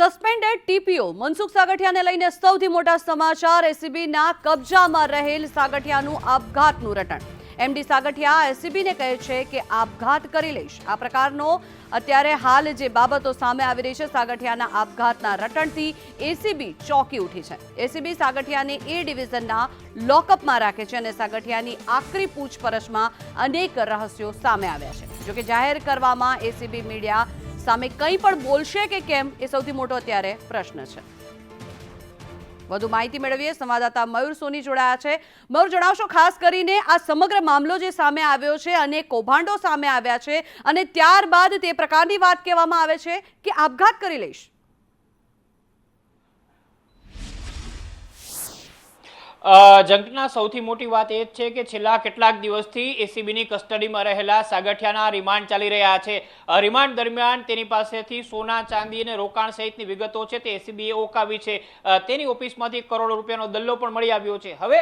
Suspended TPO Mansukh સાગઠિયાને લઈને સૌથી મોટા સમાચાર. એસીબીના કબજામાં રહેલ સાગઠિયાનું આપઘાતનું રટણ. એમડી સાગઠિયા એસીબીને કહે છે કે આપઘાત કરી લઈશ. આ પ્રકારનો અત્યારે હાલ જે બાબતો સામે આવી રહી છે, સાગઠિયાના આપઘાતના રટણથી એસીબી ચોંકી ઉઠી છે. એસીબી સાગઠિયાને એ ડિવિઝનના લોકઅપમાં રાખે છે અને સાગઠિયાની આકરી પૂછપરછમાં અનેક રહસ્યો સામે આવ્યા છે. જોકે જાહેર કરવામાં એસીબી મીડિયા સામે કંઈ પણ બોલશે કે કેમ એ સૌથી મોટો અત્યારે પ્રશ્ન છે. વધુ માહિતી મેળવીએ. સંવાદદાતા મયુર સોની જોડાયા છે. મયુર, જણાવશો, ખાસ કરીને આ સમગ્ર મામલો જે સામે આવ્યો છે અને કૌભાંડો સામે આવ્યા છે અને ત્યારબાદ તે પ્રકારની વાત કહેવામાં આવે છે કે આપઘાત કરી લઈશ. જંગના સૌથી મોટી વાત એ જ છે કે છેલ્લા કેટલાક દિવસથી એસીબીની કસ્ટડીમાં રહેલા સાગઠિયાના રિમાન્ડ ચાલી રહ્યા છે. રિમાન્ડ દરમિયાન તેની પાસેથી સોના, ચાંદી અને રોકાણ સહિતની વિગતો છે તે એસીબીએ ઓકાવી છે. તેની ઓફિસમાંથી કરોડો રૂપિયાનો દલ્લો પણ મળી આવ્યો છે. હવે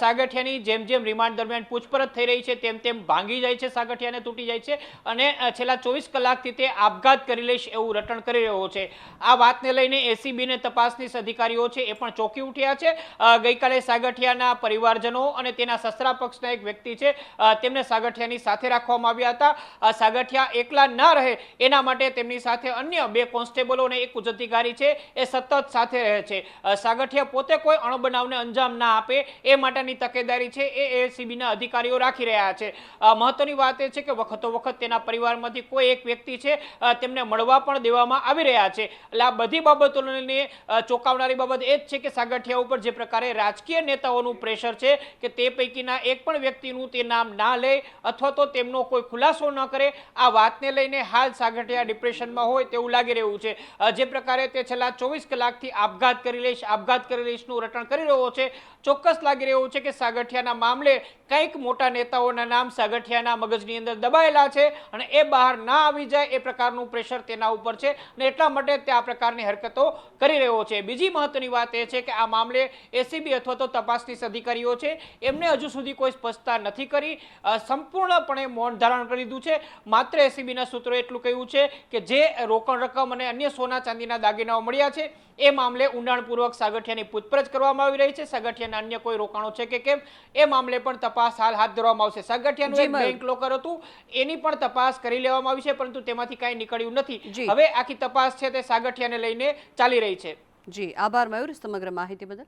સાગઠિયાની જેમ જેમ રિમાન્ડ દરમિયાન પૂછપરછ થઈ રહી છે, તેમ તેમ ભાંગી જાય છે, સાગઠિયાને તૂટી જાય છે અને છેલ્લા ચોવીસ કલાકથી તે આપઘાત કરી લઈશ એવું રટણ કરી રહ્યો છે. આ વાતને લઈને એસીબીને તપાસનીશ અધિકારીઓ છે એ પણ ચોંકી ઉઠ્યા છે. ગઈકાલે ગઈકાલે સાગઠિયાના પરિવારજનો અને તેના સસરા પક્ષના એક વ્યક્તિ છે તેમને સાગઠિયાની સાથે રાખવામાં આવ્યા હતા. સાગઠિયા એકલા ના રહે એના માટે તેમની સાથે અન્ય બે કોન્સ્ટેબલો અને એક ઉજધિકારી છે, એ સતત સાથે રહે છે. સાગઠિયા પોતે કોઈ અણબનાવને અંજામ ના આપે એ માટેની તકેદારી છે, એ એસીબીના અધિકારીઓ રાખી રહ્યા છે. મહત્વની વાત એ છે કે વખતો વખત તેના પરિવારમાંથી કોઈ એક વ્યક્તિ છે તેમને મળવા પણ દેવામાં આવી રહ્યા છે. એટલે આ બધી બાબતોને ચોંકાવનારી બાબત એ જ છે કે સાગઠિયા ઉપર જે પ્રકારે રાજકીય નેતાઓનું પ્રેશર છે કે તે પૈકીના એક પણ વ્યક્તિનું તે નામ ના લે અથવા તો તેમનો કોઈ ખુલાસો ન કરે. આ વાતને લઈને હાલ સાગઠિયા ડિપ્રેશનમાં હોય તેવું લાગી રહ્યું છે. જે પ્રકારે તે છેલ્લા ચોવીસ કલાકથી આપઘાત કરી લઈશ, આપઘાત કરી લઈશનું રટણ કરી રહ્યો છે. ચોક્કસ લાગી રહ્યું છે કે સાગઠિયાના મામલે કંઈક મોટા નેતાઓના નામ સાગઠિયાના મગજની અંદર દબાયેલા છે અને એ બહાર ના આવી જાય એ પ્રકારનું પ્રેશર તેના ઉપર છે અને એટલા માટે તે આ પ્રકારની હરકતો કરી રહ્યો છે. બીજી મહત્વની વાત એ છે કે આ મામલે એસીબી અથવા તો તપાસનીશ અધિકારીઓ છે. એમને હજુ સુધી કોઈ સ્પષ્ટતા નથી કરી. સંપૂર્ણપણે મૌન ધારણ કરી દીધું છે. માત્ર એસીબીના સૂત્રો એટલું કહ્યું છે કે જે રોકડ રકમ અને અન્ય સોના ચાંદીના દાગીનાઓ મળ્યા છે એ મામલે ઊંડાણપૂર્વક સાગઠિયાની પૂછપરછ કરવામાં આવી રહી છે. સાગઠિયાના અન્ય કોઈ રોકાણો છે કે કેમ એ મામલે પણ તપાસ હાલ હાથ ધરવામાં આવશે. સાગઠિયાનું એક. બેંક લોકર હતું. એની પણ તપાસ કરી લેવામાં આવી છે પરંતુ તેમાંથી કાંઈ નીકળ્યું નથી. હવે આખી તપાસ છે તે સાગઠિયાને લઈને ચાલી રહી છે. જી આભાર મયુર સમગ્ર માહિતી બદલ.